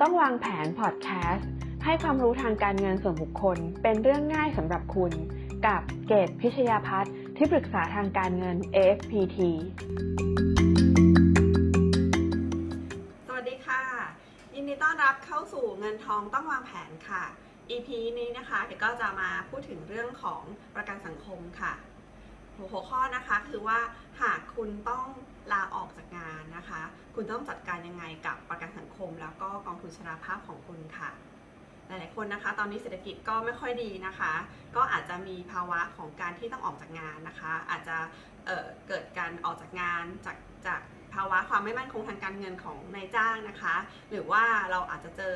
ต้องวางแผนพอดแคสต์ให้ความรู้ทางการเงินส่วนบุคคล เป็นเรื่องง่ายสำหรับคุณ กับเกตพิชยาพัฒน์ที่ปรึกษาทางการเงิน AFPT สวัสดีค่ะ ยินดีต้อนรับเข้าสู่เงินทองต้องวางแผนค่ะ EP นี้นะคะเดี๋ยวก็จะมาพูดถึงเรื่องของประกันสังคมค่ะ หัวข้อนะคะคือว่าหากคุณต้อง ลาออกจากงานนะคะ คุณต้องจัดการยังไงกับประกันสังคม แล้วก็กองทุนชราภาพของคุณค่ะ หลายๆคนนะคะ ตอนนี้เศรษฐกิจก็ไม่ค่อยดีนะคะ ก็อาจจะมีภาวะของการที่ต้องออกจากงานนะคะ อาจจะเเกิดการออกจากงานจากจากภาวะความไม่มั่นคงทางการเงินของนายจ้างนะคะ หรือว่าเราอาจจะเจอ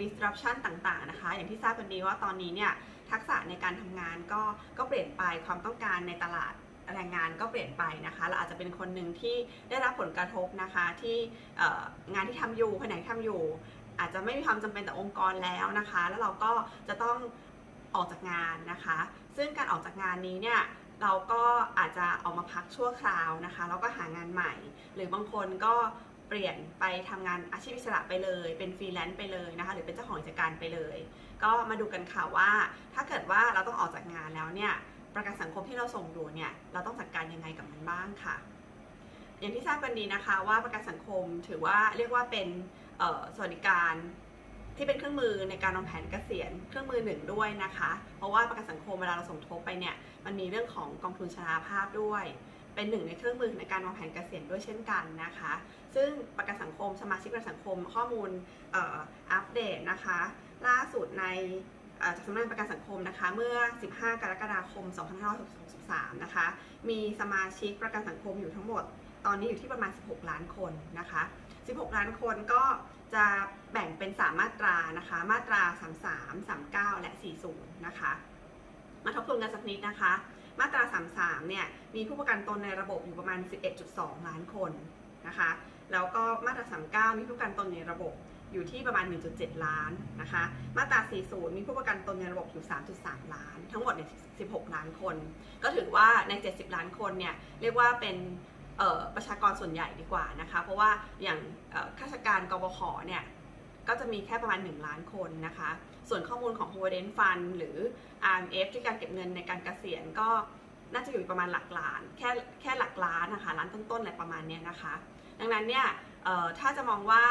disruption ต่างๆนะคะ อย่างที่ทราบกันดีว่าตอนนี้เนี่ยทักษะในการทำงานก็ก็เปลี่ยนไปความต้องการในตลาด แรงงานก็เปลี่ยนไปนะคะ เราอาจจะเป็นคนหนึ่งที่ได้รับผลกระทบนะคะที่งานที่ทำอยู่แผนกที่ทำอยู่ อาจจะไม่มีความจำเป็นต่อองค์กรแล้วนะคะ แล้วเราก็จะต้องออกจากงานนะคะ ซึ่งการออกจากงานนี้เนี่ยเราก็อาจจะออกมาพักชั่วคราวนะคะแล้วก็หางานใหม่ หรือบางคนก็เปลี่ยนไปทำงานอาชีพอิสระไปเลย เป็นฟรีแลนซ์ไปเลยนะคะ หรือเป็นเจ้าของกิจการไปเลย ก็มาดูกันค่ะว่า ถ้าเกิดว่าเราต้องออกจากงานแล้วเนี่ย ประกันสังคมที่เราส่งอยู่เนี่ยเราต้องจัดการยังไงกับมันบ้างค่ะ อย่างที่ทราบกันดีนะคะว่าประกันสังคมถือว่าเรียกว่าเป็นสวัสดิการที่เป็นเครื่องมือในการวางแผนเกษียณเครื่องมือหนึ่งด้วยนะคะ เพราะว่าประกันสังคมเวลาเราสมทบไปเนี่ยมันมีเรื่องของกองทุนชราภาพด้วย เป็นหนึ่งในเครื่องมือในการวางแผนเกษียณด้วยเช่นกันนะคะ ซึ่งประกันสังคมสมาชิกประกันสังคมข้อมูลอัปเดตนะคะ ล่าสุดใน จากสำนักงานประกันสังคมนะคะ เมื่อ 15 กรกฎาคม 2563 นะคะ มีสมาชิกประกันสังคมอยู่ทั้งหมด ตอนนี้อยู่ที่ประมาณ 16 ล้านคนนะคะ 16 ล้านคนก็จะแบ่งเป็น 3 มาตรานะคะ มาตรา 33 39 และ 40 นะคะ มาทบทวนกันสักนิดนะคะ มาตรา 33 เนี่ย มีผู้ประกันตนในระบบอยู่ประมาณ 11.2 ล้านคนนะคะ แล้วก็มาตรา 39 มีผู้ประกันตนในระบบ อยู่ที่ประมาณ 1.7 ล้านนะคะ มาตรา 40 มีผู้ประกันตนในระบบอยู่ 3.3 ล้าน ทั้งหมดเนี่ย16 ล้านคน ก็ถือว่าใน 70 ล้านคนเนี่ยเรียกว่าเป็นประชากรส่วนใหญ่ดีกว่านะคะ เพราะว่าอย่างข้าราชการกบขเนี่ยก็จะมีแค่ประมาณ 1 ล้านคนนะคะ ส่วนข้อมูลของ Provident Fund หรือ RMF ที่การเก็บเงินในการเกษียณก็น่าจะอยู่ประมาณหลักล้าน แค่แค่หลักล้านนะคะล้านต้นๆอะไรประมาณเนี้ยนะคะ ดังนั้นเนี่ยถ้าจะมองว่า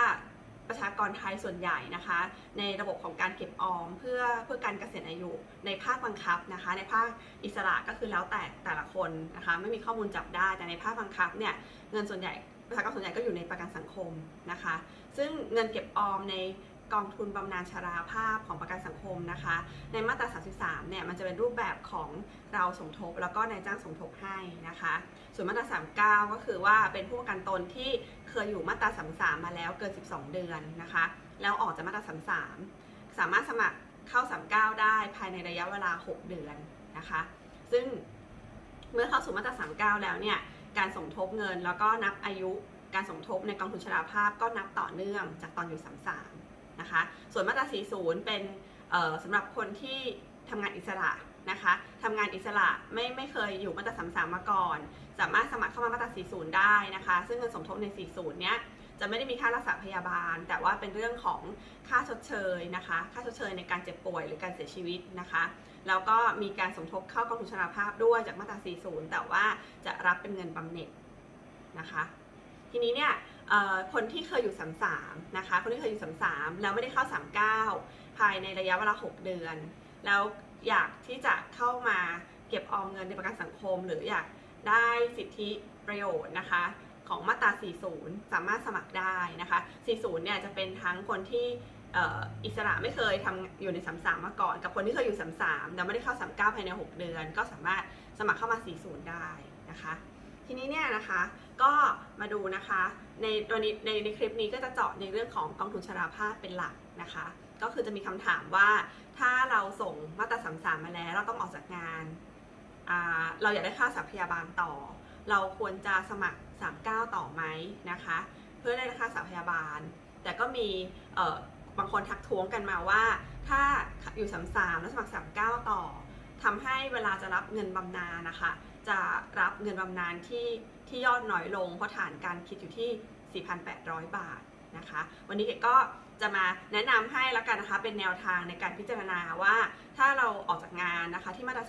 ประชากรไทยส่วนใหญ่นะคะ ในระบบของการเก็บออมเพื่อเพื่อการเกษียณอายุในภาคบังคับนะคะ ในภาคอิสระก็คือแล้วแต่แต่ละคนนะคะไม่มีข้อมูลจับได้แต่ในภาคบังคับเนี่ยเงินส่วนใหญ่ประชากรส่วนใหญ่ก็อยู่ในประกันสังคมนะคะ ซึ่งเงินเก็บออมใน กองทุนบำนาญชราภาพของประกันสังคมนะคะ ในมาตรา 33 เนี่ยมันจะเป็นรูปแบบของเราสมทบ แล้วก็นายจ้างสมทบให้นะคะ ส่วนมาตรา 39 ก็คือว่าเป็นผู้ประกันตนที่เคยอยู่มาตรา 33 มาแล้วเกิน 12 เดือนนะคะ แล้วออกจากมาตรา 33 สามารถสมัครเข้า 39 ได้ภายในระยะเวลา 6 เดือนนะคะ ซึ่งเมื่อเข้าสู่มาตรา 39 แล้วเนี่ยการสมทบเงินแล้วก็นับอายุการสมทบในกองทุนชราภาพก็นับต่อเนื่องจากตอนอยู่33 นะคะ ส่วนมาตรา 40 เป็นเอ่อสำหรับคนที่ทำงานอิสระนะคะทำงานอิสระไม่ไม่เคยอยู่มาตรา 33 มาก่อน สามารถสมัครเข้ามามาตรา 40 ได้นะคะ ซึ่งเงินสมทบใน 40 เนี้ยจะไม่ได้มีค่ารักษาพยาบาล แต่ว่าเป็นเรื่องของค่าชดเชยนะคะ ค่าชดเชยในการเจ็บป่วยหรือการเสียชีวิตนะคะ แล้วก็มีการสมทบเข้ากองทุนชราภาพด้วยจากมาตรา 40 แต่ว่าจะรับเป็นเงินบำเหน็จนะคะ ทีนี้เนี่ย คนที่เคยอยู่33นะคะ คนที่เคยอยู่33แล้วไม่ได้เข้า39ภายในระยะเวลา 6 เดือน แล้วอยากที่จะเข้ามาเก็บออมเงินในประกันสังคม หรืออยากได้สิทธิประโยชน์นะคะของมาตรา 40 สามารถสมัครได้นะคะ 40 เนี่ยจะเป็นทั้งคนที่อ,อิสระไม่เคยทำอยู่ใน33มสามมาก่อน กับคนที่เคยอยู่33แล้วไม่ได้เข้า39ภายใน 6 เดือน ก็สามารถสมัครเข้ามา 40 ได้นะคะ ทีนี้เนี่ยนะคะ ก็มาดูนะคะ ในตัวนี้ในในคลิปนี้ก็จะเจาะในเรื่องของกองทุนชราภาพเป็นหลักนะคะ ก็คือจะมีคำถามว่าถ้าเราส่งมาตราสามมาแล้วเราต้องออกจากงานาเราอยากได้ค่าสัพยาบาลต่อ เราควรจะสมัคร 39 ต่อไหมนะคะ เพื่อได้ค่าสัพยาบาล แต่ก็มีบางคนทักท้วงกันมาว่า ถ้าอยู่33แล้วสมัคร 39 ต่อ ทำให้เวลาจะรับเงินบำนาญนะคะ จะรับเงินบำนาญที่ที่ยอดน้อยลง เพราะฐานการคิดอยู่ที่ 4,800 บาทนะคะ วันนี้เกดก็จะมาแนะนำให้แล้วกันนะคะ เป็นแนวทางในการพิจารณาว่า ถ้าเราออกจากงานนะคะที่มาตรา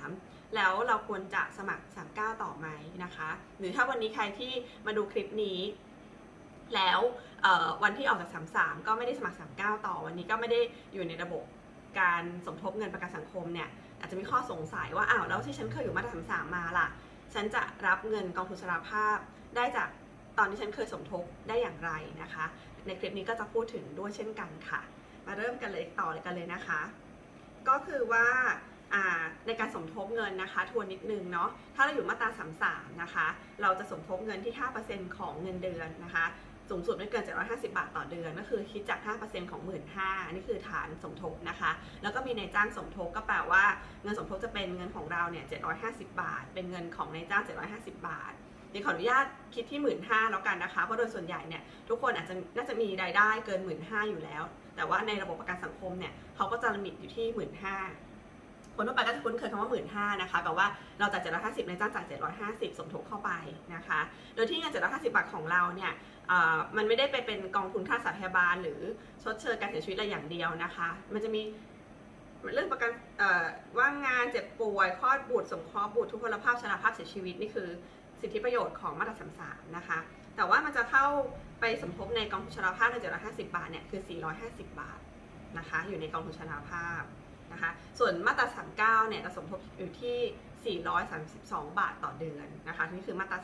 33 แล้วเราควรจะสมัคร 39 ต่อไหมนะคะ หรือถ้าวันนี้ใครที่มาดูคลิปนี้แล้ววันที่ออกจาก 33 ก็ไม่ได้สมัคร 39 ต่อวันนี้ก็ไม่ได้อยู่ในระบบการสมทบเงินประกันสังคมเนี่ย อาจจะมีข้อสงสัยว่าอ้าวแล้วที่ฉันเคยอยู่มาตรา33มมาล่ะ ฉันจะรับเงินกองทุนชราภาพได้จากตอนที่ฉันเคยสมทบได้อย่างไรนะคะ ในคลิปนี้ก็จะพูดถึงด้วยเช่นกันค่ะ มาเริ่มกันเลยต่อเลยกันเลยนะคะ ก็คือว่าอ่าในการสมทบเงินนะคะทวนนิดนึงเนาะถ้าเราอยู่มาตรา 33 นะคะ เราจะสมทบเงินที่ 5%ของเงินเดือนนะคะ สูงสุดไม่เกิน 750 บาทต่อเดือน ก็คือคิดจาก 5%ของ 15,000นี่คือฐานสมทบนะคะ แล้วก็มีนายจ้างสมทบก็แปลว่าเงินสมทบจะเป็นเงินของเราเนี่ย 750 บาท เป็นเงินของนายจ้าง 750 บาทดี๋ยวขออนุญาตคิดที่15,000แล้วกันนะคะ เพราะโดยส่วนใหญ่เนี่ยทุกคนอาจจะน่าจะมีรายได้เกิน15,000อยู่แล้ว แต่ว่าในระบบประกันสังคมเนี่ยเขาก็จะลิมิตอยู่ที่15,000คนทั่วไปก็จะคุ้นเคยคำว่า15,000นะคะแบบว่าเราจ่าย750นายจ้างจ่าย750สมทบเข้าไปนะคะ โดยที่เงิน750บาทของเราเนี่ย มันไม่ได้ไปเป็นกองทุนค่ารักษาพยาบาล หรือชดเชยการเสียชีวิตอะไรอย่างเดียวนะคะ มันจะมีเรื่องประกันว่างงานเจ็บป่วยคลอดบุตรสงเคราะห์บุตรทุพพลภาพชราภาพเสียชีวิตนี่คือสิทธิประโยชน์ของมาตรา33นะคะ แต่ว่ามันจะเข้าไปสมทบในกองทุนชราภาพใน750บาทเนี่ยคือ450บาทนะคะ อยู่ในกองทุนชราภาพนะคะ ส่วนมาตรา39เนี่ยจะสมทบอยู่ที่432บาทต่อเดือนนะคะนี่คือมาตรา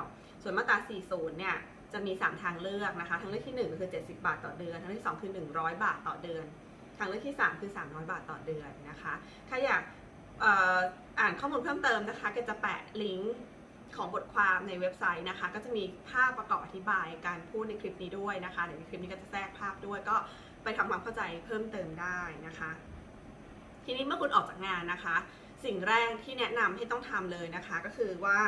39ส่วนมาตรา40เนี่ย จะมี 3 ทางเลือกนะคะ ทางเลือกที่ 1 คือ 70 บาทต่อเดือน ทางเลือกที่ 2 คือ 100 บาทต่อเดือน ทางเลือกที่ 3 คือ 300 บาทต่อเดือนนะคะ ถ้าอยากอ่ออ่านข้อมูลเพิ่มเติมนะคะก็จะแปะลิงก์ของบทความในเว็บไซต์นะคะ ก็จะมีภาพประกอบอธิบายการพูดในคลิปนี้ด้วยนะคะเดี๋ยวในคลิปนี้ก็จะแทรกภาพด้วย ก็ไปทำความเข้าใจเพิ่มเติมได้นะคะ ทีนี้เมื่อคุณออกจากงานนะคะ สิ่งแรกที่แนะนำให้ต้องทำเลยนะคะ ก็คือว่า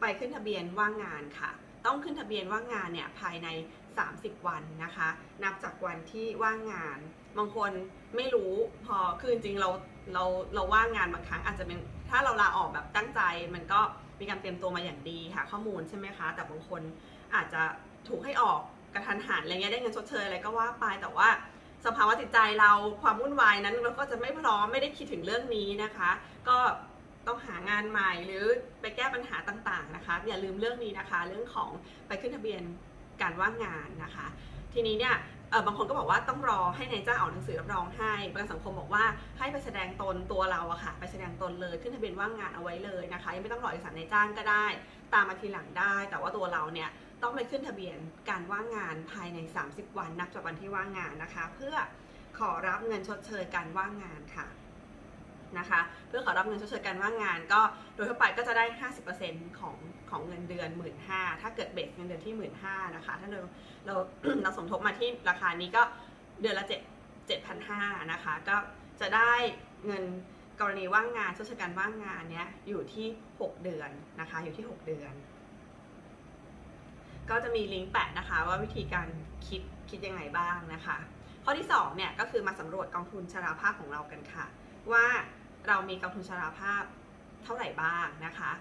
ไปขึ้นทะเบียนว่างงานค่ะ ต้องขึ้นทะเบียนว่างงานเนี่ยภายใน 30 วันนะคะ นับจากวันที่ว่างงาน บางคนไม่รู้พอคือจริงเราเราเราว่างงานบางครั้งอาจจะเป็นถ้าเราลาออกแบบตั้งใจ มันก็มีการเตรียมตัวมาอย่างดีค่ะ ข้อมูลใช่ไหมคะ แต่บางคนอาจจะถูกให้ออกกระทันหันอะไรเงี้ยได้เงินชดเชยอะไรก็ว่าไปแต่ว่าสภาวะจิตใจเราความวุ่นวายนั้นเราก็จะไม่พร้อมไม่ได้คิดถึงเรื่องนี้นะคะ ก็ ต้องหางานใหม่หรือไปแก้ปัญหาต่างๆนะคะ อย่าลืมเรื่องนี้นะคะ เรื่องของไปขึ้นทะเบียนการว่างงานนะคะ ทีนี้เนี่ยบางคนก็บอกว่าต้องรอให้นายจ้างออกหนังสือรับรองให้ประกันสังคมบอกว่าให้ไปแสดงตนตัวเราอะค่ะ ไปแสดงตนเลยขึ้นทะเบียนว่างงานเอาไว้เลยนะคะ ยังไม่ต้องรอเอกสารนายจ้างก็ได้ ตามมาทีหลังได้ แต่ว่าตัวเราเนี่ยต้องไปขึ้นทะเบียนการว่างงานภายใน 30 วันนับจากวันที่ว่างงานนะคะ เพื่อขอรับเงินชดเชยการว่างงานค่ะ นะคะ เพื่อขอรับเงินชดเชยการว่างงาน ก็โดยทั่วไปก็จะได้ 50%ของของเงินเดือน 1 5ื่นถ้าเกิดเบสเงินเดือนที่ 1 5ื่นนะคะ ถ้าเราเราเราสมทบมาที่ราคานี้ก็เดือนละ 7 7,500นะคะ ก็จะได้เงินกรณีว่างงานชดเชยการว่างงานเนี้ยอยู่ที่ 6 เดือนนะคะ อยู่ที่ 6 เดือน ก็จะมีลิงก์แปะนะคะว่าวิธีการคิดคิดยังไงบ้างนะคะข้อที่2เนี่ยก็คือมาสำรวจกองทุนชราภาพของเรากันค่ะ ว่า เรามีกองทุนชราภาพเท่าไหร่บ้างนะคะ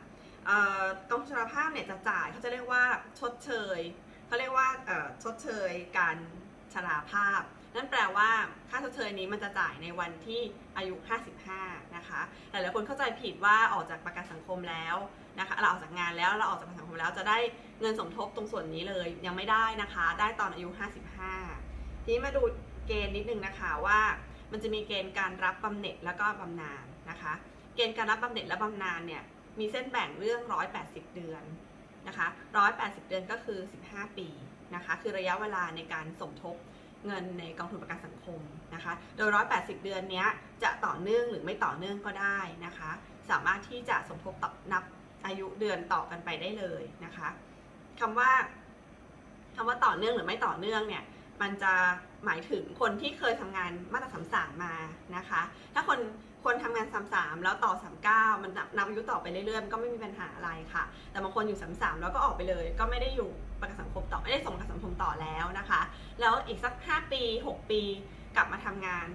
กองทุนชราภาพเนี่ยจะจ่ายเขาจะเรียกว่าชดเชยเขาเรียกว่าชดเชยการชราภาพ นั่นแปลว่าค่าชดเชยนี้มันจะจ่ายในวันที่อายุ 55 นะคะ หลายๆคนเข้าใจผิดว่าออกจากประกันสังคมแล้วนะคะ เราออกจากงานแล้วเราออกจากประกันสังคมแล้วจะได้เงินสมทบตรงส่วนนี้เลยยังไม่ได้นะคะ ได้ตอนอายุ 55 ทีนี้มาดูเกณฑ์นิดนึงนะคะว่ามันจะมีเกณฑ์การรับบำเหน็จแล้วก็บำนาญ นะคะ เกณฑ์การรับบำเหน็จและบำนาญเนี่ยมีเส้นแบ่งเรื่อง 180 เดือนนะคะ180 เดือนก็คือ 15 ปีนะคะคือระยะเวลาในการสมทบเงินในกองทุนประกันสังคมนะคะ โดย 180 เดือนนี้จะต่อเนื่องหรือไม่ต่อเนื่องก็ได้นะคะ สามารถที่จะสมทบต่อนับอายุเดือนต่อกันไปได้เลยนะคะคำว่าคำว่าต่อเนื่องหรือไม่ต่อเนื่องเนี่ยมันจะหมายถึงคนที่เคยทำงานมาตราสามสามมานะคะ ถ้าคน คนทำงานสามสามแล้วต่อสามเก้ามันนับอายุต่อไปเรื่อยๆ มันก็ไม่มีปัญหาอะไรค่ะ แต่บางคนอยู่สามสามแล้วก็ออกไปเลย ก็ไม่ได้อยู่ประกันสังคมต่อ ไม่ได้ส่งประกันสังคมต่อแล้วนะคะ แล้วอีกสักห้าปีหกปี กลับมาทำงาน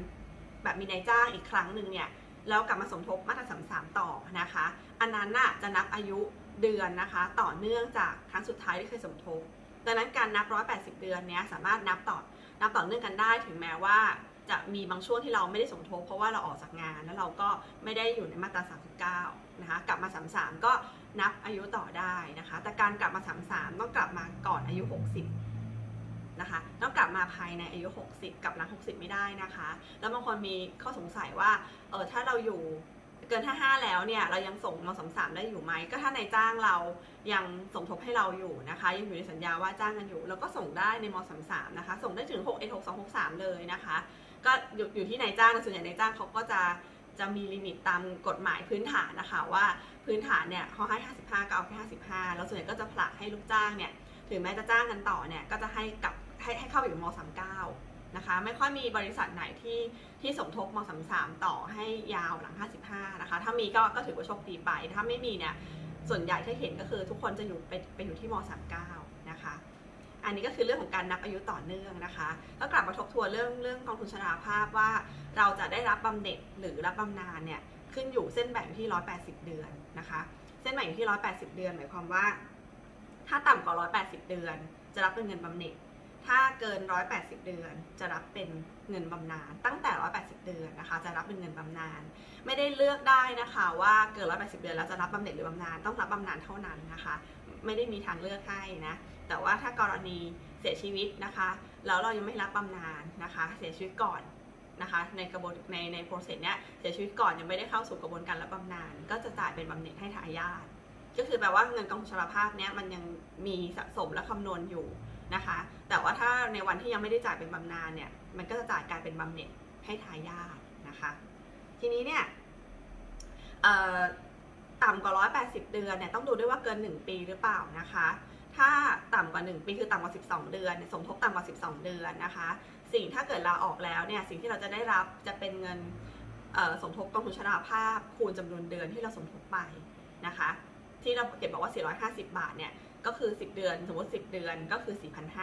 แบบมีนายจ้างอีกครั้งหนึ่งเนี่ย แล้วกลับมาสมทบมาตราสามสามต่อนะคะ อันนั้นน่ะจะนับอายุเดือนนะคะ ต่อเนื่องจากครั้งสุดท้ายที่เคยสมทบ ดังนั้นการนับ 180 เดือนเนี้ยสามารถนับต่อ นับต่อเนื่องกันได้ถึงแม้ว่า จะมีบางช่วงที่เราไม่ได้สมทบ เพราะว่าเราออกจากงานแล้วเราก็ไม่ได้อยู่ในมาตรา 39 นะคะ กลับมา 33 ก็นับอายุต่อได้นะคะ แต่การกลับมา 33 ต้องกลับมาก่อนอายุ 60 นะคะ ต้องกลับมาภายในอายุ 60 กับหลัง 60 ไม่ได้นะคะ แล้วบางคนมีข้อสงสัยว่าเออถ้าเราอยู่เกิน 55 แล้วเนี่ยเรายังส่งม33ได้อยู่ไหม ก็ถ้านายจ้างเรายังสมทบให้เราอยู่นะคะ ยังอยู่ในสัญญาว่าจ้างกันอยู่ เราก็ส่งได้ในม33นะคะ ส่งได้ถึง6 1 6 2 6 3 เลยนะคะ ก็อยู่อยู่ที่นายจ้างส่วนใหญ่นายจ้างเขาก็จะจะมีลิมิตตามกฎหมายพื้นฐานนะคะว่าพื้นฐานเนี่ยเขาให้ 55 ก็เอาแค่55 แล้วส่วนใหญ่ก็จะผลักให้ลูกจ้างเนี่ยถึงแม้จะจ้างกันต่อเนี่ยก็จะให้กับให้ให้เข้าไปอยู่ม 39 นะคะ ไม่ค่อยมีบริษัทไหนที่ที่สมทบม 33 ต่อให้ยาวหลัง 55 นะคะ ถ้ามีก็ก็ถือว่าโชคดีไป ถ้าไม่มีเนี่ยส่วนใหญ่ที่เห็นก็คือทุกคนจะอยู่ไปไปอยู่ที่ม 39 นะคะ อันนี้ก็คือเรื่องของการนับอายุต่อเนื่องนะคะแล้วกลับมาทบทวนเรื่องเรื่องกองทุนชราภาพว่า เราจะได้รับบำเหน็จหรือรับบำนาญเนี่ยขึ้นอยู่เส้นแบ่งที่ 180 เดือนนะคะ เส้นแบ่งอยู่ที่ 180 เดือน หมายความว่า ถ้าต่ำกว่า 180 เดือน จะรับเป็นเงินบำเหน็จ ถ้าเกิน 180 เดือน จะรับเป็นเงินบำนาญ ตั้งแต่ 180 เดือนนะคะ จะรับเป็นเงินบำนาญ ไม่ได้เลือกได้นะคะ ว่าเกิน 180 เดือนแล้วจะรับบำเหน็จหรือบำนาญ ต้องรับบำนาญเท่านั้นนะคะ ไม่ได้มีทางเลือกให้นะ แต่ว่าถ้ากรณีเสียชีวิตนะคะแล้วเรายังไม่รับบำนาญนะคะ เสียชีวิตก่อนนะคะในกระบวนในในโปรเซสเนี้ยเสียชีวิตก่อนยังไม่ได้เข้าสู่กระบวนการรับบำนาญก็จะจ่ายเป็นบำเหน็จให้ทายาทก็คือแปลว่าเงินกองทุนชราภาพเนี้ยมันยังมีสะสมและคำนวณอยู่นะคะ แต่ว่าถ้าในวันที่ยังไม่ได้จ่ายเป็นบำนาญเนี่ยมันก็จะจ่ายกลายเป็นบำเหน็จให้ทายาทนะคะ ทีนี้เนี่ย ต่ำกว่า 180 เดือนเนี่ยต้องดูด้วยว่าเกิน 1 ปีหรือเปล่านะคะ ถ้าต่ำกว่า 1 ปีคือต่ำกว่า 12 เดือนเนี่ยสมทบต่ำกว่า 12 เดือนนะคะ สิ่งถ้าเกิดลาออกแล้วเนี่ยสิ่งที่เราจะได้รับจะเป็นเงินสมทบกองทุนชราภาพคูณจำนวนเดือนที่เราสมทบไปนะคะ ที่เราเก็บบอกว่า 450 บาทเนี่ยก็คือ 10 เดือน สมมติ 10 เดือนก็คือ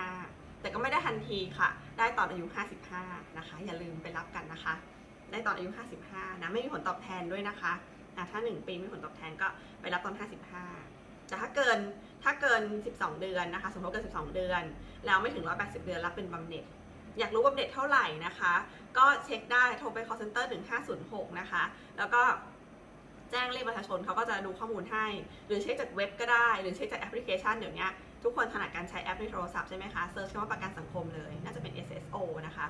4,500 แต่ก็ไม่ได้ทันทีค่ะ ได้ตอนอายุ 55 นะคะ อย่าลืมไปรับกันนะคะ ได้ตอนอายุ 55 นะ ไม่มีผลตอบแทนด้วยนะคะ อะถ้า 1 ปีไม่มีผลตอบแทนก็ไปรับตอน 55 แต่ถ้าเกินถ้าเกิน 12 เดือนนะคะสมมติเกิน 12 เดือน แล้วไม่ถึง 180 เดือนรับเป็นบำเหน็จ อยากรู้บำเหน็จเท่าไหร่นะคะ ก็เช็คได้โทรไป call center 1506 นะคะ แล้วก็แจ้งเลขประชาชนเขาก็จะดูข้อมูลให้ หรือเช็คจากเว็บก็ได้ หรือเช็คจากแอปพลิเคชันเดี๋ยวนี้ทุกคนถนัดการใช้แอปในโทรศัพท์ใช่ไหมคะเซิร์ชคำว่าประกันสังคมเลย น่าจะเป็น SSO นะคะ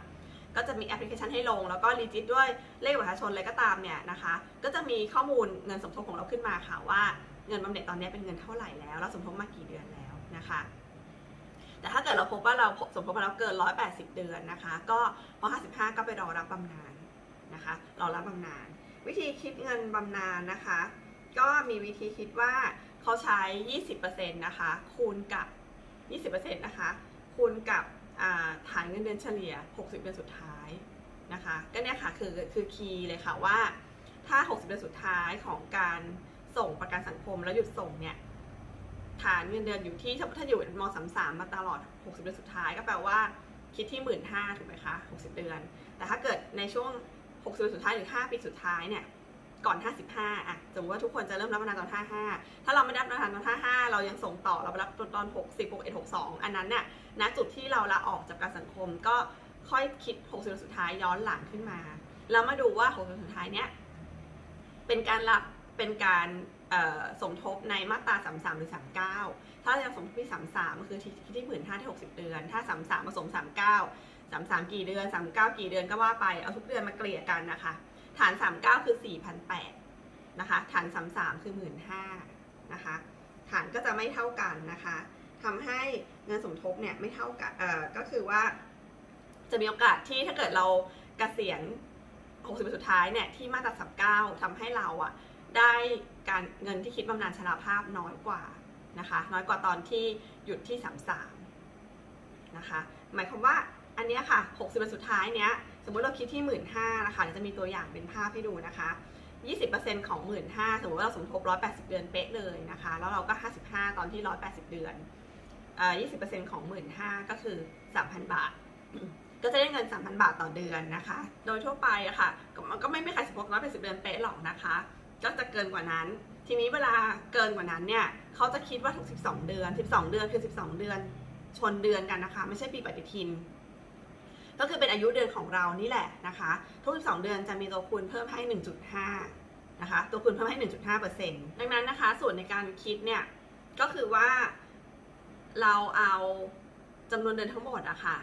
ก็จะมีแอปพลิเคชันให้ลง แล้วก็รีจิตด้วยเลขประชาชนอะไรก็ตามเนี่ยนะคะ ก็จะมีข้อมูลเงินสมทบของเราขึ้นมาค่ะว่าเงินบำเหน็จตอนนี้เป็นเงินเท่าไหร่แล้วแล้วสมทบมากี่เดือนแล้วนะคะ แต่ถ้าเกิดเราพบว่าเราสมทบมาแล้วเกิน 180 เดือนนะคะ ก็พอ 55 ก็ไปรอรับบำนาญนะคะ รอรับบำนาญวิธีคิดเงินบำนาญนะคะ ก็มีวิธีคิดว่าเขาใช้ 20%นะคะ คูณกับ 20%นะคะ คูณกับ ฐานเงินเดือนเฉลี่ย 60 เดือนสุดท้ายนะคะก็เนี่ยค่ะคือคือคีย์เลยค่ะว่าถ้า 60 เดือนสุดท้ายของการส่งประกันสังคมแล้วหยุดส่งเนี่ยฐานเงินเดือนอยู่ที่ถ้าถ้าอยู่ม33มาตลอด 60 เดือนสุดท้ายก็แปลว่าคิดที่ 15,000ถูกไหมคะ 60 เดือน แต่ถ้าเกิดในช่วง 60 เดือนสุดท้ายหรือ 5 ปีสุดท้ายเนี่ย ก่อน 55อะสมมติว่าทุกคนจะเริ่มรับบำนาญตอน 55 ถ้าเราไม่ได้รับบำนาญตอน 55 เรายังส่งต่อเราไปรับตอน60 61 62 อันนั้นเนี่ยณจุดที่เราลาออกจากการสังคมก็ค่อยคิด 60เดือนสุดท้ายย้อนหลังขึ้นมา แล้วมาดูว่า 60เดือนสุดท้ายเนี้ยเป็นการรับเป็นการสมทบในมาตรา 33 หรือ 39 ถ้าเราสมทบที่ 33ก็คือที่ที่หมื่นห้าที่60 เดือน ถ้า 33ผสม 39 33 กี่เดือน 39 กี่เดือนก็ว่าไป เอาทุกเดือนมาเกลี่ยกันนะคะ ฐาน 39 คือ 4,800นะคะ ฐาน 33 คือ 15,000นะคะ ฐานก็จะไม่เท่ากันนะคะ ทำให้เงินสมทบเนี่ยไม่เท่ากัน เอ่อ ก็คือว่าจะมีโอกาสที่ถ้าเกิดเราเกษียณ 60ปีสุดท้ายเนี่ยที่มาตรา 39ทำให้เราอะได้การเงินที่คิดบำนาญชราภาพน้อยกว่านะคะ น้อยกว่าตอนที่หยุดที่ 33 นะคะ หมายความว่าอันเนี้ยค่ะ 60ปีสุดท้ายเนี้ย สมมติเราคิดที่ 1 5ื่นนะคะเดี๋ยวจะมีตัวอย่างเป็นภาพให้ดูนะคะ 20%ของ 1 5ื่นสมมติว่าเราสมทบ 180 เดือนเป๊ะเลยนะคะ แล้วเราก็ 55 ตอนที่ 180 เดือนเอ่อ20%ของ 1 5ื่นก็คือ 3,000 บาท ก็จะได้เงิน 3,000 บาทต่อเดือนนะคะ โดยทั่วไปอะค่ะก็ไม่ไม่ใครสมทบ180 เดือนเป๊ะหรอกนะคะก็จะเกินกว่านั้น ทีนี้เวลาเกินกว่านั้นเนี่ยเขาจะคิดว่าถูก12 เดือน 12 เดือนคือ 12 เดือน ชนเดือนกันนะคะ ไม่ใช่ปีปฏิทิน ก็คือเป็นอายุเดือนของเรานี่แหละนะคะทุก 12 เดือนจะมีตัวคูณเพิ่มให้ 1.5นะคะตัวคูณเพิ่มให้ 1.5%ดังนั้นนะคะส่วนในการคิดเนี่ยก็คือว่าเราเอาจำนวนเดือนทั้งหมดอะค่ะ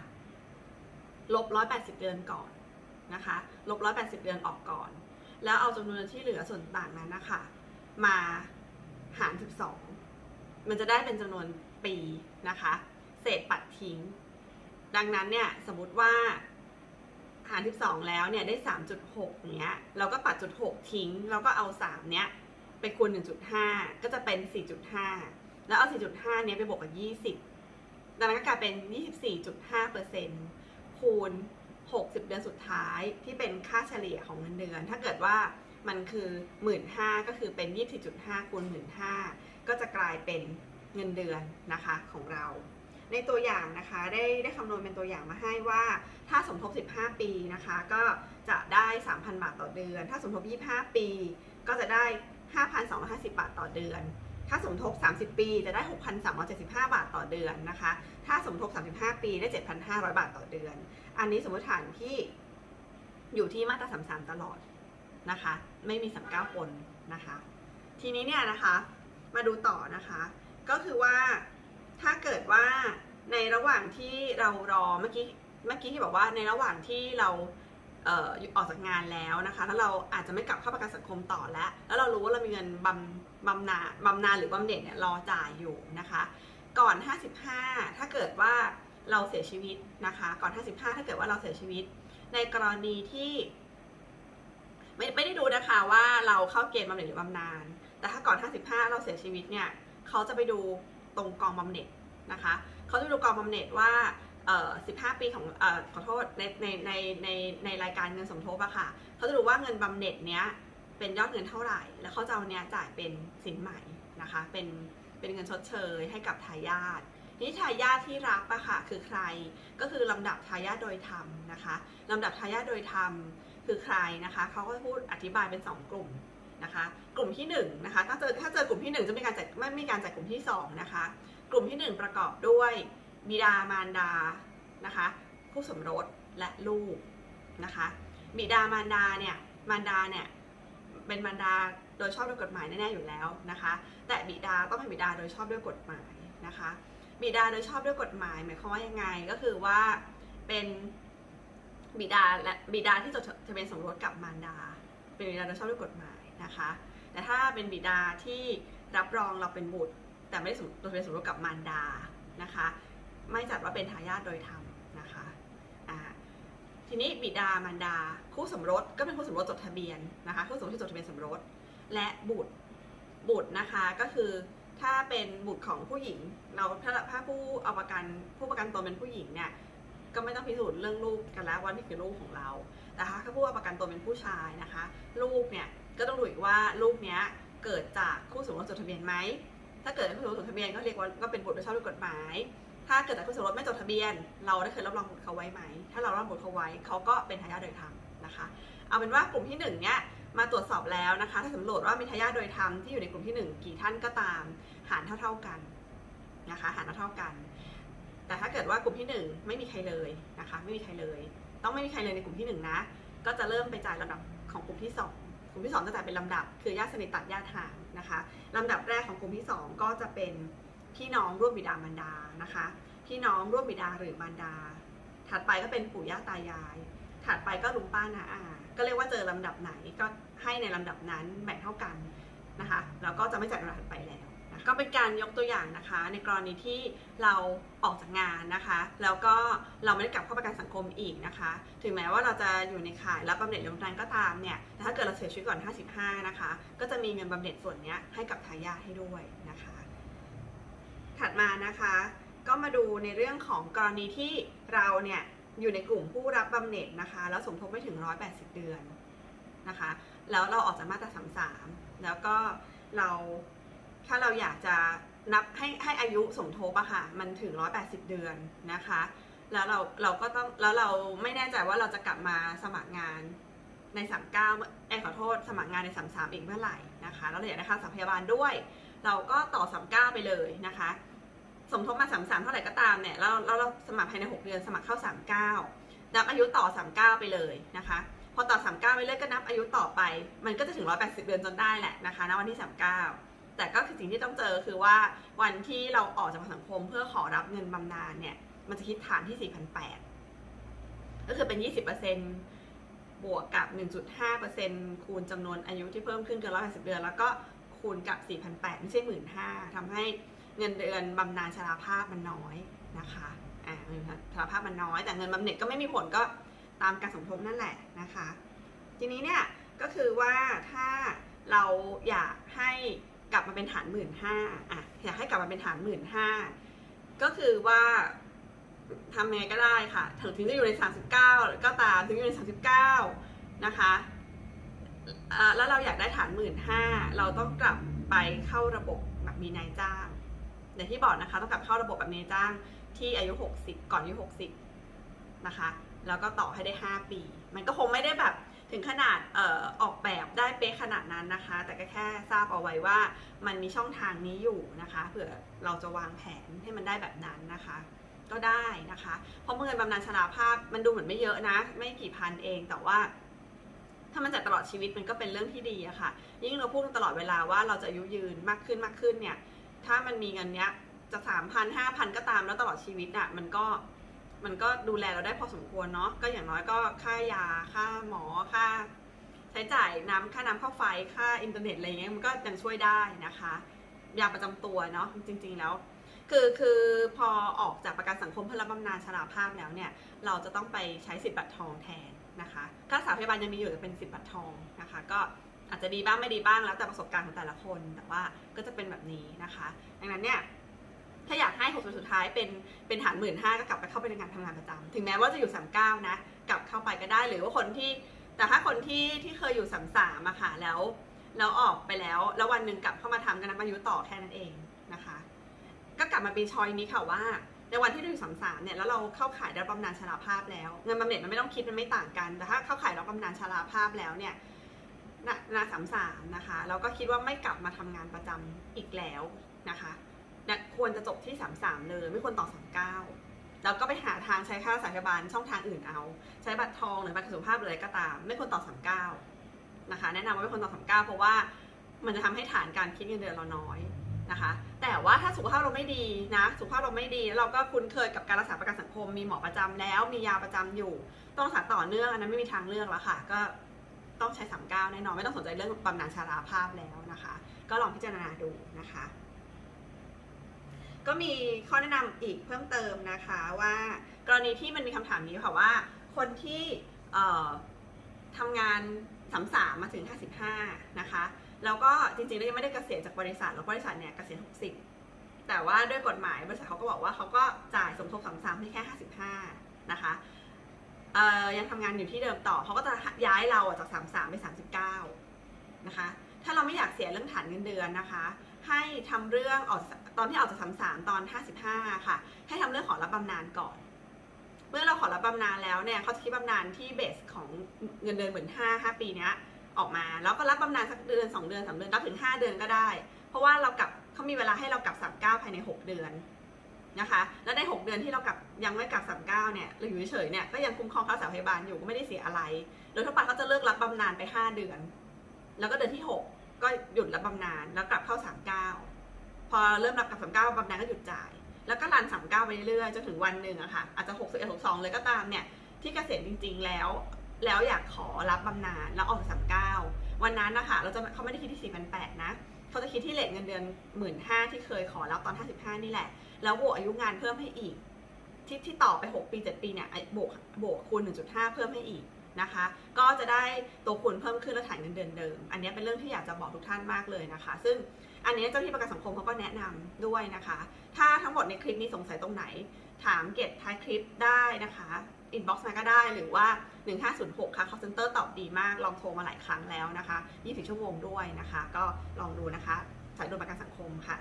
ลบ 180 เดือนก่อนนะคะลบ 180 เดือนออกก่อน แล้วเอาจำนวนเดือนที่เหลือส่วนต่างนั้นนะคะมาหาร 12 มันจะได้เป็นจำนวนปีนะคะ เศษปัดทิ้ง ดังนั้นเนี่ยสมมติว่าหาร 12 แล้วเนี่ยได้ 3.6เนี้ยเราก็ปัดจุด 6 ทิ้งเราก็เอา 3 เนี้ยไปคูณ 1.5 ก็จะเป็น 4.5 แล้วเอา 4.5 เนี้ยไปบวกกับ 20 ดังนั้นก็กลายเป็น 24.5%คูณ 60 เดือนสุดท้ายที่เป็นค่าเฉลี่ยของเงินเดือน ถ้าเกิดว่ามันคือ 15,000ก็คือเป็น 24.5 คูณ 15,000ก็จะกลายเป็นเงินเดือนนะคะของเรา ในตัวอย่างนะคะได้ได้คำนวณเป็นตัวอย่างมาให้ว่า ถ้าสมทบ 15 ปีนะคะ ก็จะได้ 3,000 บาทต่อเดือน ถ้าสมทบ 25 ปี ก็จะได้ 5,250 บาทต่อเดือน ถ้าสมทบ 30 ปีจะได้ 6,375 บาทต่อเดือนนะคะ ถ้าสมทบ 35 ปีได้ 7,500 บาทต่อเดือน อันนี้สมมติฐานที่อยู่ที่มาตรา33 ตลอดนะคะ ไม่มี 39ปนนะคะ ทีนี้เนี่ยนะคะ มาดูต่อนะคะ ก็คือว่า ถ้าเกิดว่าในระหว่างที่เรารอเมื่อกี้เมื่อกี้ที่บอกว่าในระหว่างที่เราเอ่อออกจากงานแล้วนะคะ แล้วเราอาจจะไม่กลับเข้าประกันสังคมต่อแล้ว แล้วเรารู้ว่าเรามีเงินบำบำนาบำนาหรือบำเหน็จเนี่ยรอจ่ายอยู่นะคะ ก่อน 55 ถ้าเกิดว่าเราเสียชีวิตนะคะ ก่อน 55 ถ้าเกิดว่าเราเสียชีวิต ในกรณีที่ไม่ไม่ได้ดูนะคะว่าเราเข้าเกณฑ์บำเหน็จหรือบำนาญแต่ถ้าก่อน 55 เราเสียชีวิตเนี่ยเขาจะไปดู ตรงกองบำเหน็จนะคะเขาจะดูกองบำเหน็จว่าเอ่อ15 ปีของเอ่อขอโทษในในในในในรายการเงินสมทบอะค่ะเขาจะดูว่าเงินบำเหน็จเนี้ยเป็นยอดเงินเท่าไหร่ แล้วเขาจะเอาเนี้ยจ่ายเป็นสินใหม่นะคะ เป็นเป็นเงินชดเชยให้กับทายาทนี่ทายาทที่รับอะค่ะคือใครก็คือลำดับทายาทโดยธรรมนะคะลำดับทายาทโดยธรรมคือใครนะคะเขาก็พูดอธิบายเป็น 2 กลุ่ม นะคะ กลุ่มที่1นะคะถ้าเจอถ้าเจอกลุ่มที่ 1 จะมีการจ่ายไม่มีการจ่ายกลุ่มที่2นะคะกลุ่มที่ 1 ประกอบด้วยบิดามารดานะคะผู้สมรสและลูกนะคะบิดามารดาเนี่ยมารดาเนี่ยเป็นมารดาโดยชอบด้วยกฎหมายแน่ๆอยู่แล้วนะคะ แต่บิดาต้องเป็นบิดาโดยชอบด้วยกฎหมายนะคะบิดาโดยชอบด้วยกฎหมายหมายความว่ายังไงก็คือว่าเป็นบิดาและบิดาที่จดทะเบียนสมรสกับมารดา เป็นบิดาโดยชอบด้วยกฎหมาย นะคะ แต่ถ้าเป็นบิดาที่รับรองเราเป็นบุตร แต่ไม่ได้สมจดทะเบียนสมรสกับมารดานะคะ ไม่จัดว่าเป็นทายาทโดยธรรมนะคะทีนี้บิดามารดา คู่สมรสก็เป็นคู่สมรสจดทะเบียนนะคะคู่สมรสที่จดทะเบียนสมรสและบุตรบุตรนะคะก็คือถ้าเป็นบุตรของผู้หญิง เราถ้าถ้าผู้เอาประกันผู้ประกันตนเป็นผู้หญิงเนี่ยก็ไม่ต้องพิสูจน์เรื่องลูกกันแล้วว่านี่คือลูกของเรา แต่ถ้าผู้เอาประกันตนเป็นผู้ชายนะคะ ลูกเนี่ย ก็ต้องดูอีกว่าลูกเนี้ยเกิดจากคู่สมรสจดทะเบียนไหม ถ้าเกิดจากคู่สมรสจดทะเบียนก็เรียกว่าก็เป็นบุตรโดยชอบด้วยกฎหมาย ถ้าเกิดจากคู่สมรสไม่จดทะเบียน เราได้เคยรับรองบุตรเขาไว้ไหม ถ้าเรารับรองบุตรเขาไว้เขาก็เป็นทายาทโดยธรรมนะคะ เอาเป็นว่ากลุ่มที่หนึ่งเนี้ยมาตรวจสอบแล้วนะคะ ถ้าสำรวจว่ามีทายาทโดยธรรมที่อยู่ในกลุ่มที่หนึ่งกี่ท่านก็ตาม หารเท่าๆกันนะคะ หารเท่าๆกัน แต่ถ้าเกิดว่ากลุ่มที่หนึ่งไม่มีใครเลยนะคะ ไม่มีใครเลย ต้องไม่มีใครเลยในกลุ่มที่หนึ่งนะ ก็จะเริ่มไปจ่ายลำดับของกลุ่มที่สอง กลุ่มที่สองจะจ่ายเป็นลำดับ คือญาติสนิทตัดญาติห่างนะคะลำดับแรกของกลุ่มที่สองก็จะเป็นพี่น้องร่วมบิดามารดานะคะพี่น้องร่วมบิดาหรือมารดา ถัดไปก็เป็นปู่ย่าตายาย ถัดไปก็ลุงป้านาอา ก็เรียกว่าเจอลำดับไหนก็ให้ในลำดับนั้นแบ่งเท่ากันนะคะแล้วก็จะไม่จัดลำดับไปแล้ว ก็เป็นการยกตัวอย่างนะคะ ในกรณีที่เราออกจากงานนะคะ แล้วก็เราไม่ได้กลับเข้าประกันสังคมอีกนะคะ ถึงแม้ว่าเราจะอยู่ในข่ายรับบำเหน็จหรือบำนก็ตามเนี่ยแต่ถ้าเกิดเราเสียชีวิตก่อน 55 นะคะ ก็จะมีเงินบำเหน็จส่วนนี้ให้กับทายาทให้ด้วยนะคะ ถัดมานะคะ ก็มาดูในเรื่องของกรณีที่เราเนี่ยอยู่ในกลุ่มผู้รับบำเหน็จนะคะ แล้วสมทบไม่ถึง 180 เดือนนะคะ แล้วเราออกจากมาตรา 33 แล้วก็เรา ถ้าเราอยากจะนับให้ให้อายุสมทบอะค่ะมันถึง 180 เดือนนะคะ แล้วเราเราก็ต้องแล้วเราไม่แน่ใจว่าเราจะกลับมาสมัครงานใน 39เอ้ขอโทษสมัครงานใน 33 อีกเมื่อไหร่นะคะแล้วเราอยากได้ค่าสัพยาบาลด้วย เราก็ต่อ 39 ไปเลยนะคะ สมทบมา 33 เท่าไหร่ก็ตามเนี่ยแล้วแล้วเราสมัครภายใน 6 เดือนสมัครเข้า 39 นับอายุต่อ 39 ไปเลยนะคะ พอต่อ 39 ไปเรื่อยก็นับอายุต่อไป มันก็จะถึง 180 เดือนจนได้แหละนะคะณวันที่ 39 แต่ก็คือสิ่งที่ต้องเจอคือว่าวันที่เราออกจากสังคมเพื่อขอรับเงินบำนาญเนี่ย มันจะคิดฐานที่ 4,800 ก็คือเป็น 20%บวกกับ 1.5%คูณจำนวนอายุที่เพิ่มขึ้นเกิน180 เดือน แล้วก็คูณกับ 4,800 ไม่ใช่ 15,000ทำให้เงินเดือนบำนาญชราภาพมันน้อยนะคะอ่าเงินชราภาพมันน้อย แต่เงินบำเหน็จก็ไม่มีผลก็ตามการสมทบนั่นแหละนะคะ ทีนี้เนี่ยก็คือว่าถ้าเราอยากให้ กลับมาเป็นฐานหมื่นห้าอะอยากให้กลับมาเป็นฐานหมื่นห้าก็คือว่าทำยังไงก็ได้ค่ะถึงถึงจะอยู่ใน 39 ก็ตามถึงอยู่ใน 39 นะคะแล้วเราอยากได้ฐานหมื่นห้าเราต้องกลับไปเข้าระบบแบบมีนายจ้างอย่างที่บอกนะคะ ต้องกลับเข้าระบบแบบมีนายจ้างที่อายุ 60 ก่อนอายุ 60 นะคะ แล้วก็ต่อให้ได้ 5 ปี มันก็คงไม่ได้แบบ ถึงขนาดอออกแบบได้เป๊ะขนาดนั้นนะคะ แต่ก็แค่ทราบเอาไว้ว่ามันมีช่องทางนี้อยู่นะคะเผื่อเราจะวางแผนให้มันได้แบบนั้นนะคะ ก็ได้นะคะ เพราะเงินบำนาญชราภาพมันดูเหมือนไม่เยอะนะ ไม่กี่พันเองแต่ว่าถ้ามันจ่ายตลอดชีวิตมันก็เป็นเรื่องที่ดีอะค่ะ ยิ่งเราพูดตลอดเวลาว่าเราจะอายุยืนมากขึ้นมากขึ้นเนี่ย ถ้ามันมีเงินเนี้ยจะสามพันห้าพันก็ตามแล้วตลอดชีวิตอะมันก็ มันก็ดูแลเราได้พอสมควรเนาะก็อย่างน้อยก็ค่ายาค่าหมอค่า ใช้จ่ายน้ำค่าน้ำค่าไฟค่าอินเทอร์เน็ตอะไรเงี้ยมันก็ยังช่วยได้นะคะยาประจำตัวเนาะจริง ๆ แล้วคือคือพอออกจากประกันสังคมเพื่อรับบำนาญชราภาพแล้วเนี่ย เราจะต้องไปใช้สิทธิ์บัตรทองแทนนะคะค่ารักษาพยาบาลยังมีอยู่แต่เป็นสิทธิ์บัตรทองนะคะ ก็อาจจะดีบ้างไม่ดีบ้างแล้วแต่ประสบการณ์ของแต่ละคนแต่ว่าก็จะเป็นแบบนี้นะคะ ดังนั้นเนี่ย ถ้าอยากให้หกสุดท้ายเป็นเป็นฐานหมื่นห้าก็กลับไปเข้าไปในงานทำงานประจำถึงแม้ว่าจะอยู่สามเก้านะ กลับเข้าไปก็ได้หรือว่าคนที่ แต่ถ้าคนที่ที่เคยอยู่สามสามอะค่ะแล้วแล้วออกไปแล้ว แล้ววันหนึ่งกลับเข้ามาทำกันนับอายุต่อแค่นั้นเองนะคะ ก็กลับมาเป็นชอยนี้ค่ะว่า ในวันที่เราอยู่สามสามเนี่ยแล้วเราเข้าขายรับบำนาญชราภาพแล้ว เงินบำเหน็จมันไม่ต้องคิดมันไม่ต่างกัน แต่ถ้าเข้าขายรับบำนาญชราภาพแล้วเนี่ยนาสามสามนะคะ เราก็คิดว่าไม่กลับมาทำงานประจำอีกแล้วนะคะ ควรจะจบที่สามสามเลย ไม่ควรต่อสามเก้าแล้วก็ไปหาทางใช้ค่ารักษาพยาบาลช่องทางอื่นเอา ใช้บัตรทองหรือบัตรสุขภาพอะไรก็ตาม ไม่ควรต่อสามเก้านะคะ แนะนำว่าไม่ควรต่อสามเก้าเพราะว่ามันจะทำให้ฐานการคิดเงินเดือนเราน้อยนะคะ แต่ว่าถ้าสุขภาพเราไม่ดีนะ สุขภาพเราไม่ดีแล้วเราก็คุ้นเคยกับการรักษาประกันสังคม มีหมอประจำแล้ว มียาประจำอยู่ ต้องรักษาต่อเนื่อง อันนั้นไม่มีทางเลือกแล้วค่ะ ก็ต้องใช้สามเก้าแน่นอน ไม่ต้องสนใจเรื่องบำนาญชาราภาพแล้วนะคะ ก็ลองพิจารณาดูนะคะ ก็มีข้อแนะนำอีกเพิ่มเติมนะคะว่ากรณีที่มันมีคำถามนี้ค่ะว่า คนที่เอ่อทำงานสามสามมาถึง 55 นะคะแล้วก็จริงๆแล้วยังไม่ได้เกษียณจากบริษัทแล้วบริษัทเนี่ยเกษียณ 60 แต่ว่าด้วยกฎหมายบริษัทเขาก็บอกว่าเขาก็จ่ายสมทบสามสามให้แค่ 55 นะคะยังทำงานอยู่ที่เดิมต่อเขาก็จะย้ายเราจาก 33 ไป 39 นะคะถ้าเราไม่อยากเสียเรื่องฐานเงินเดือนนะคะ ให้ทำเรื่องออกตอนที่ออกจากสามสามตอน 55 ค่ะ ให้ทำเรื่องขอรับบำนาญก่อน เมื่อเราขอรับบำนาญแล้วเนี่ยเขาจะคิดบำนาญที่เบสของเงินเดือนเหมื่นห้าห้าปีเนี้ยออกมาแล้วก็รับบำนาญสักเดือน 2 เดือน3เดือนรับถึง 5 เดือนก็ได้ เพราะว่าเรากลับเขามีเวลาให้เรากลับ 39 ภายใน 6 เดือนนะคะ แล้วใน 6 เดือนที่เรากลับยังไม่กลับ 39 เนี่ยเราออยู่เฉยเนี่ยก็ยังคุ้มครองค่ารักษาพยาบาลอยู่ก็ไม่ได้เสียอะไร โดยทั่วไปเขาจะเลิกรับบำนาญไป 5 เดือน แล้วก็เดือนที่ 6 ก็หยุดรับบำนาญแล้วกลับเข้า39พอเริ่มรับกับ39บำนาญก็หยุดจ่าย แล้วก็รัน39ไปเรื่อยๆจนถึงวันหนึ่งอะค่ะอาจจะ61 62เอ็ดหกสองเลยก็ตามเนี่ยที่เกษียณจริง ๆ แล้ว แล้วอยากขอรับบำนาญแล้วออกจามเก39วันนั้นนะคะเราจะเขาไม่ได้คิดที่4,800นแปดนะเขาจะคิดที่เลทเงินเดือน15,000ที่เคยขอรับตอน55นี่แหละ แล้วบวกอายุงานเพิ่มให้อีกที่ที่ต่อไป6ปี7ปีเนี่ยบวกบวกคูณ1.5เพิ่มให้อีก นะคะ ก็จะได้ตัวคูณเพิ่มขึ้นและฐานเงินเดือนเดิม อันนี้เป็นเรื่องที่อยากจะบอกทุกท่านมากเลยนะคะ ซึ่งอันนี้เจ้าที่ประกันสังคมเขาก็แนะนำด้วยนะคะ ถ้าทั้งหมดในคลิปนี้สงสัยตรงไหน ถามเก็บท้ายคลิปได้นะคะอินบ็อกซ์มาก็ได้หรือว่า 1506 ค่ะ call center ตอบดีมาก ลองโทรมาหลายครั้งแล้วนะคะ 24 ชั่วโมงด้วยนะคะ ก็ลองดูนะคะสายด่วนประกันสังคมค่ะ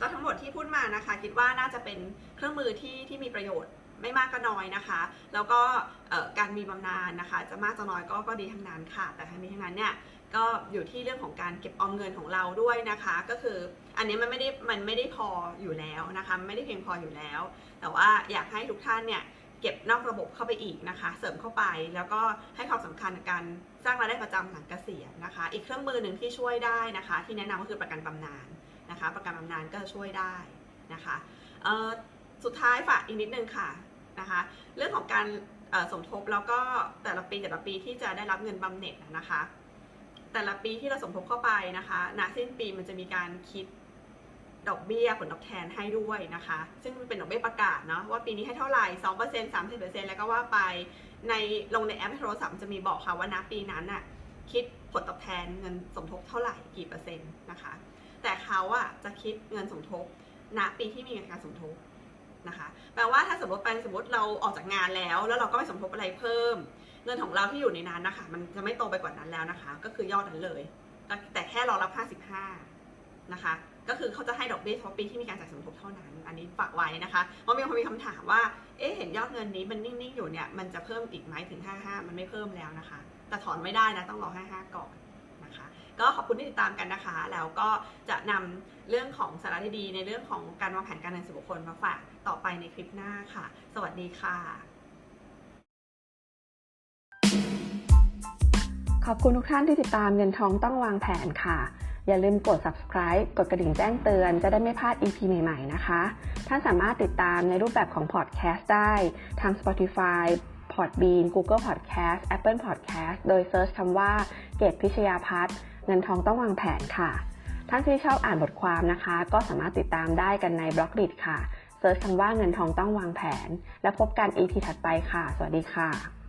ก็ทั้งหมดที่พูดมานะคะ คิดว่าน่าจะเป็นเครื่องมือที่ที่มีประโยชน์ ไม่มากก็น้อยนะคะ แล้วก็การมีบำนาญนะคะ จะมากจะน้อยก็ก็ดีทั้งนั้นค่ะ แต่ทั้งนี้ทั้งนั้นเนี่ยก็อยู่ที่เรื่องของการเก็บออมเงินของเราด้วยนะคะ ก็คืออันนี้มันไม่ได้มันไม่ได้พออยู่แล้วนะคะไม่ได้เพียงพออยู่แล้ว แต่ว่าอยากให้ทุกท่านเนี่ยเก็บนอกระบบเข้าไปอีกนะคะ เสริมเข้าไปแล้วก็ให้ความสำคัญกับการสร้างรายได้ประจำหลังเกษียณนะคะ อีกเครื่องมือหนึ่งที่ช่วยได้นะคะ ที่แนะนำก็คือประกันบำนาญนะคะ ประกันบำนาญก็ช่วยได้นะคะสุดท้ายฝากอีกนิดนึงค่ะ นะคะ เรื่องของการสมทบแล้วก็แต่ละปีแต่ละปีที่จะได้รับเงินบำเหน็จนะคะ แต่ละปีที่เราสมทบเข้าไปนะคะณสิ้นปีมันจะมีการคิดดอกเบี้ยผลตอบแทนให้ด้วยนะคะ ซึ่งมันเป็นดอกเบี้ยประกาศเนาะว่าปีนี้ให้เท่าไหร่สองเปอร์เซ็นต์สามสิบเปอร์เซ็นต์แล้วก็ว่าไปในลงในแอปโทรศัพท์จะมีบอกค่ะว่าณปีนั้นน่ะคิดผลตอบแทนเงินสมทบเท่าไหร่กี่เปอร์เซ็นต์นะคะ แต่เขาอะจะคิดเงินสมทบณปีที่มีการสมทบ นะคะแปลว่าถ้าสมมติไปสมมติเราออกจากงานแล้ว แล้วเราก็ไม่สมทบอะไรเพิ่ม เงินของเราที่อยู่ในนั้นนะคะ มันจะไม่โตไปกว่านั้นแล้วนะคะ ก็คือยอดนั้นเลย แต่แค่รอรับ 55 นะคะ ก็คือเขาจะให้ดอกเบี้ยเฉพาะปีที่มีการจ่ายสมทบเท่านั้น อันนี้ฝากไว้นะคะเพราะมีคนมีคำถามว่า เอ๊ะเห็นยอดเงินนี้มันนิ่งๆอยู่เนี่ย มันจะเพิ่มอีกไหมถึง 55 มันไม่เพิ่มแล้วนะคะ แต่ถอนไม่ได้นะต้องรอ 55 ก่อนนะคะ ก็ขอบคุณที่ติดตามกันนะคะ แล้วก็จะนำเรื่องของสาระดีๆในเรื่องของการวางแผนการเงินส่วนบุคคลมาฝากต่อไปในคลิปหน้าค่ะ สวัสดีค่ะ ขอบคุณทุกท่านที่ติดตามเงินทองต้องวางแผนค่ะ อย่าลืมกด subscribe กดกระดิ่งแจ้งเตือนจะได้ไม่พลาด EP ใหม่ๆ นะคะ ท่านสามารถติดตามในรูปแบบของ podcast ได้ทาง Spotify Podbean Google Podcast Apple Podcast โดยเซิร์ชคำว่าเกตพิชยาพัฒน์ เงินทองต้องวางแผนค่ะ ท่านที่ชอบอ่านบทความนะคะ ก็สามารถติดตามได้กันในบล็อกดิค่ะเซิร์ชคำว่าเงินทองต้องวางแผน แล้วพบกัน EP ถัดไปค่ะ สวัสดีค่ะ